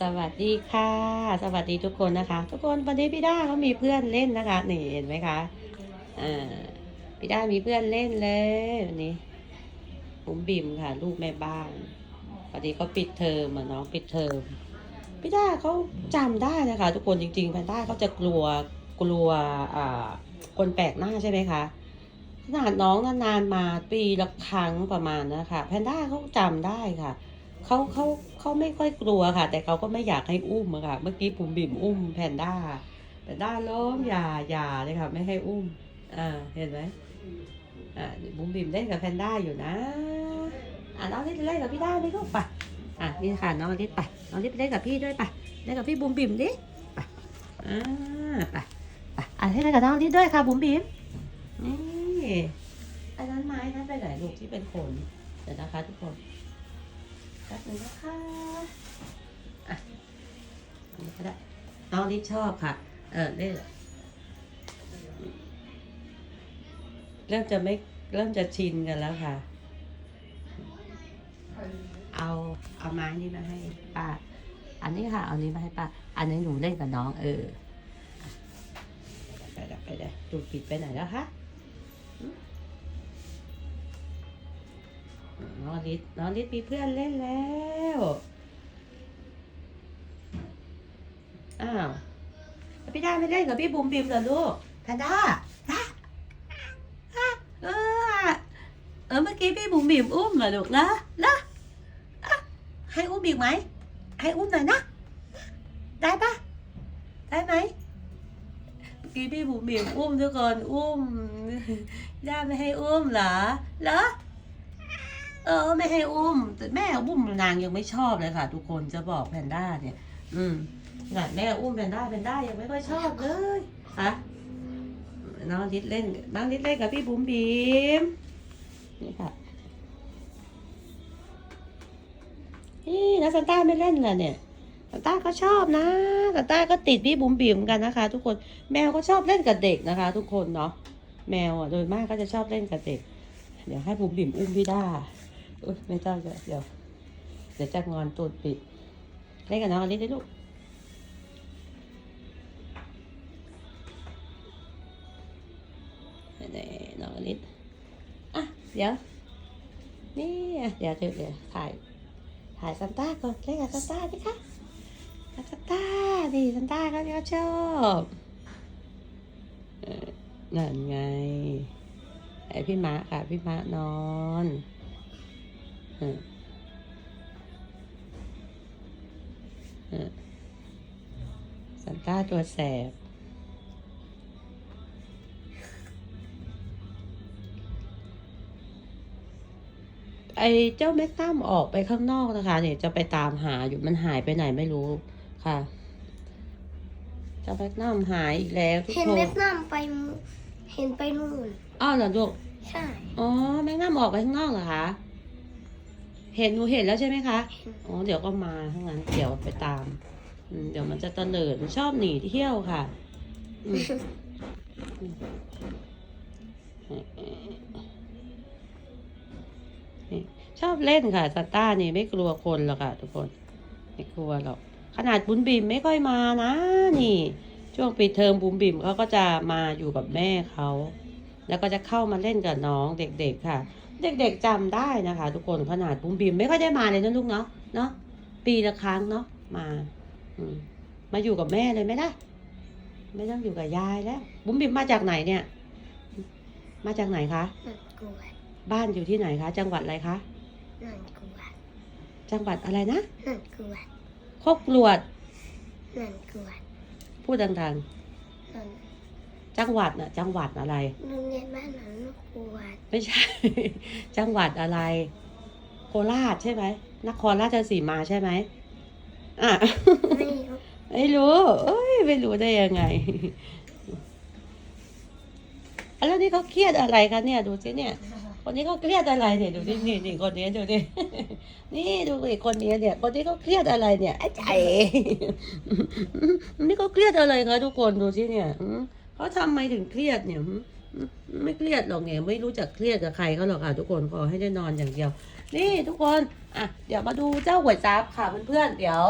สวัสดีค่ะ สวัสดีทุกคนนะคะ ทุกคนวันนี้พี่ด้าเขามีเพื่อนเล่นนะคะ นี่เห็นไหมคะอ่าพี่ด้ามีเพื่อนเล่นเลยวันนี้ผมบิมค่ะ ลูกแม่บ้านพอดีเขาปิดเทอมอะน้องปิดเทอมพี่ด้าเขาจำได้นะคะ ทุกคนจริงๆแพนด้าเขาจะกลัวกลัวอ่าคนแปลกหน้าใช่ไหมคะขนาดน้องนานๆมาปีละครั้งประมาณนะคะแพนด้าเขาจำได้ค่ะ เขาเขาเขาไม่ค่อยกลัวค่ะ แต่เขาก็ไม่อยากให้อุ้มอะค่ะ เมื่อกี้ปุ่มบิ่มอุ้มแพนด้าแพนด้าล้มอย่าอย่าเลยค่ะ ไม่ให้อุ้มอ่าเห็นไหมอ่าบุ๋มบิ่มเล่นกับแพนด้าอยู่นะอ่าน้องลิศเล่นกับพี่ด้าไหมลูกไปอะนี่ค่ะน้องลิศไปน้องลิศไปเล่นกับพี่ด้วยไปเล่นกับพี่บุ๋มบิ่มดิไปอ่าไปไปอะเล่นกับน้องลิศด้วยค่ะบุ๋มบิ่มนี่อันนั้นไม้นั้นไปไหนลูกที่เป็นขนเดี๋ยวนะคะทุกคน ป๊บนึงนะคะอะอันนี้ก็ได้น้องลิศชอบค่ะ เออเล่เริ่มจะไม่เริ่มจะชินกันแล้วค่ะ เอาเอาไม้นี้มาให้ป้า อันนี้ค่ะ เอานี้มาให้ป้า อันนี้หนูเล่นกับน้อง เออ ไปได้ไปได้ดูปิดไปไหนแล้วคะ น้องลิศน้องลิศมีเพื่อนเล่นแล้ว อ้าวแล้วพี่ด้าไม่เล่นกับพี่บุ๋มบิมเหรอลูกแพนด้าฮะฮะเออ เออเมื่อกี้พี่บุ๋มบิมอุ้มเหรอลูกนะนะอะให้อุ้มอีกไหม ให้อุ้มหน่อยนะ ได้ปะได้ไหมเมื่อกี้พี่บุ๋มบิมอุ้มทุกคนอุ้มด้าไม่ให้อุ้มเหรอ เหรอ เออ ไม่ให้อุ้ม แต่แม่อุ้มนางยังไม่ชอบเลยค่ะ ทุกคนจะบอกแพนด้าเนี่ย อืมขนาดแม่อุ้มแพนด้าแพนด้ายังไม่ค่อยชอบเลยฮะน้องลิศเล่นน้องลิศเล่นกับพี่บุ๋มบีมนี่ค่ะนี่แล้วซันต้าไม่เล่นเหรอเนี่ยซันต้าก็ชอบนะซันต้าก็ติดพี่บุ๋มบีมกันนะคะ ทุกคนแมวก็ชอบเล่นกับเด็กนะคะ ทุกคนเนาะแมวอะโดยมากก็จะชอบเล่นกับเด็ก เดี๋ยวให้บุ๋มบิ๋มอุ้มพี่ด้า อ้ยไม่ต้องเดี๋ยวเดี๋ยวเดี๋ยวจะงอนตูดปิดเล่นกับน้องอลิซได้ลูกนี่น้องอลิซอะ เดี๋ยว นี่เดี๋ยวเดี๋ยวเดี๋ยวถ่าย ถ่ายซันต้าก่อนเล่นกับซันต้าดิคะซันต้าดิซันต้าเขาก็ชอบเออนั่นไงไอพี่มะค่ะ พี่มะนอน ออเออซันต้าตัวแสบไอเจ้าแม็กตั้มออกไปข้างนอกนะคะ เนี่ยจะไปตามหาอยู่มันหายไปไหนไม่รู้ค่ะ เจ้าแม็กตั้มหายอีกแล้วทุกเห็นคนเวียดนามไปมเห็นไปนู่นอ้าวเหรอลูกใช่อ๋อแม่งน้ำออกไปข้างนอกเหรอคะ เห็นหนูเห็นแล้วใช่ไหมคะ อ๋อ เดี๋ยวก็มาทั้างนั้น เดี๋ยวไปตาม อืม เดี๋ยวมันจะเตลิดมันชอบหนีเที่ยวค่ะอืมนี่ชอบเล่นค่ะสต้านี่ไม่กลัวคนหรอกค่ะทุกคน ไม่กลัวหรอก ขนาดบุญบิมไม่ค่อยมานะ นี่ ช่วงปิดเทอมบุญบิมเขาก็จะมาอยู่กับแม่เขา แล้วก็จะเข้ามาเล่นกับน้องเด็กๆค่ะ เด็กๆจำได้นะคะ ทุกคนขนาดบุ้มบิมไม่ค่อยได้มาเลยนะลูกเนาะเนาะปีละครั้งเนาะมาอืมมาอยู่กับแม่เลยไหมล่ะไม่ต้องอยู่กับยายแล้ว บุ้มบิมมาจากไหนเนี่ย มาจากไหนคะนั่นกวดบ้านอยู่ที่ไหนคะ จังหวัดอะไรคะนั่นกวดจังหวัดอะไรนะนั่นกวดโคกกลวดนั่นกวดพูดดังนั่นๆ จังหวัดน่ะ จังหวัดอะไรโรงเรียนบ้านนั้นกวดไม่ใช่ จังหวัดอะไร โคราชใช่ไหมนครราชสีมาใช่ไหมอะ ไม่รู้ไม่รู้เอ้ยไม่รู้ได้ยังไงอะแล้วนี่เขาเครียดอะไรคะเนี่ย ดูสิเนี่ย คนนี้เขาเครียดอะไรเนี่ยดูสินี่นี่คนนี้ดูดิ นี่ดูอีกคนนี้เนี่ย คนนี้เขาเครียดอะไรเนี่ยไอ้ใจนี่เขาเครียดอะไรคะทุกคนดูสิเนี่ยหืม เขาทำไมถึงเครียดเนี่ยไม่เครียดหรอกเนี่ยไม่รู้จักเครียดกับใครเขาหรอกค่ะทุกคนขอให้ได้นอนอย่างเดียว นี่ทุกคนอะเดี๋ยวมาดูเจ้าก๋วยจั๊บค่ะเพื่อนๆเดี๋ยว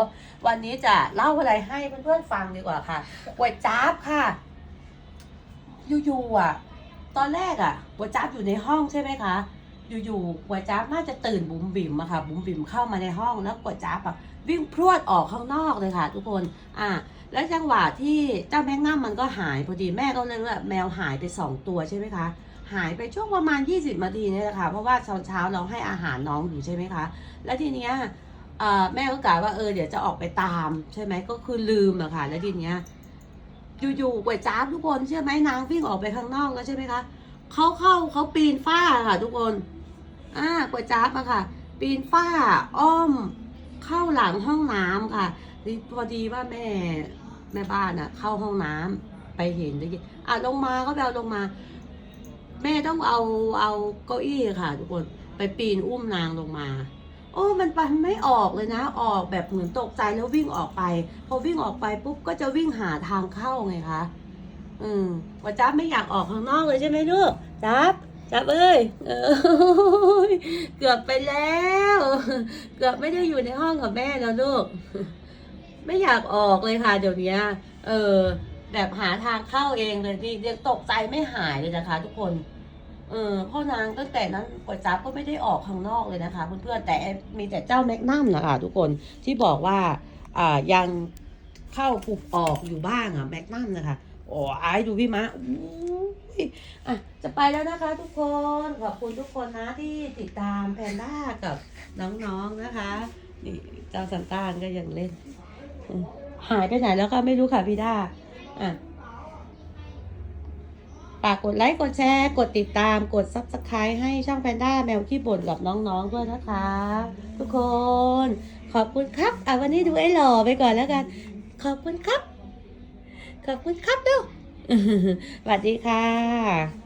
วันนี้จะเล่าอะไรให้เพื่อนๆฟังดีกว่าค่ะก๋วยจั๊บค่ะอยู่ๆอะ ตอนแรกอะก๋วยจั๊บอยู่ในห้องใช่ไหมคะ อยู่ๆกวยจั๊บน่าจะตื่นบุ๋มบิ๋มอะค่ะ บุ๋มบิ๋มเข้ามาในห้องแล้วกวยจั๊บอะวิ่งพรวดออกข้างนอกเลยค่ะ ทุกคน อะแล้วจังหวะที่เจ้าแมงนัมมันก็หายพอดีแม่ก็เลยว่าแมวหายไปสองตัวใช่ไหมคะ หายไปช่วงประมาณ 20นาทีเนี่ยแหละค่ะ เพราะว่าเช้าๆเราให้อาหารน้องอยู่ใช่ไหมคะ แล้วทีเนี้ยแม่ก็กะว่าเออเดี๋ยวจะออกไปตามใช่ไหมก็คือลืมอะค่ะ แล้วทีเนี้ยอยู่ๆกวยจั๊บทุกคนเชื่อไหมนางวิ่งออกไปข้างนอกแล้วใช่ไหมคะเขาเข้าเขาปีนฝ้าค่ะทุกคน อ่าก๋วยจั๊บอะค่ะ ปีนฝ้าอ้อม เข้าหลังห้องน้ำค่ะนี่พอดีว่าแม่แม่บ้านอะเข้าห้องน้ำไปเห็นได้ยินอะลงมาก็ไปเอาลงมา แม่ต้องเอาเอาเก้าอี้ค่ะ ทุกคนไปปีนอุ้มนางลงมา โอ้มันไปไม่ออกเลยนะ ออกแบบเหมือนตกใจแล้ววิ่งออกไป พอวิ่งออกไปปุ๊บก็จะวิ่งหาทางเข้าไงคะอืมว่าจับไม่อยากออกข้างนอกเลยใช่ไหมลูกจับ จับเอ้ยเออเกือบไปแล้ว เกือบไม่ได้อยู่ในห้องกับแม่แล้วลูก ไม่อยากออกเลยค่ะ เดี๋ยวนี้เออ แบบหาทางเข้าเองเลยนี่ยังตกใจไม่หายเลยนะคะ ทุกคน เออพ่อนางตั้งแต่นั้นก๋วยจั๊บก็ไม่ได้ออกข้างนอกเลยนะคะเพื่อนๆแต่มีแต่เจ้าแมกนัมนะคะทุกคนที่บอกว่า อ่ายังเข้าปุบออกอยู่บ้างอะแมกนัมนะคะ โอ้ไอ้ดูพี่มะอู้ยอะจะไปแล้วนะคะ ทุกคนขอบคุณทุกคนนะที่ติดตามแพนด้ากับน้องๆนะคะนี่เจ้าซันต้านก็ยังเล่น หายไปไหนแล้วก็ไม่รู้ค่ะพี่ด้าอะฝากกดไลค์กดแชร์ กดติดตามกด subscribe ให้ช่องแพนด้าแมวขี้บ่นกับน้องๆด้วยนะคะ ทุกคน ขอบคุณครับ อะวันนี้ดูไอ้หล่อไปก่อนแล้วกัน ขอบคุณครับ ขอบคุณครับดูสวัสดีค่ะ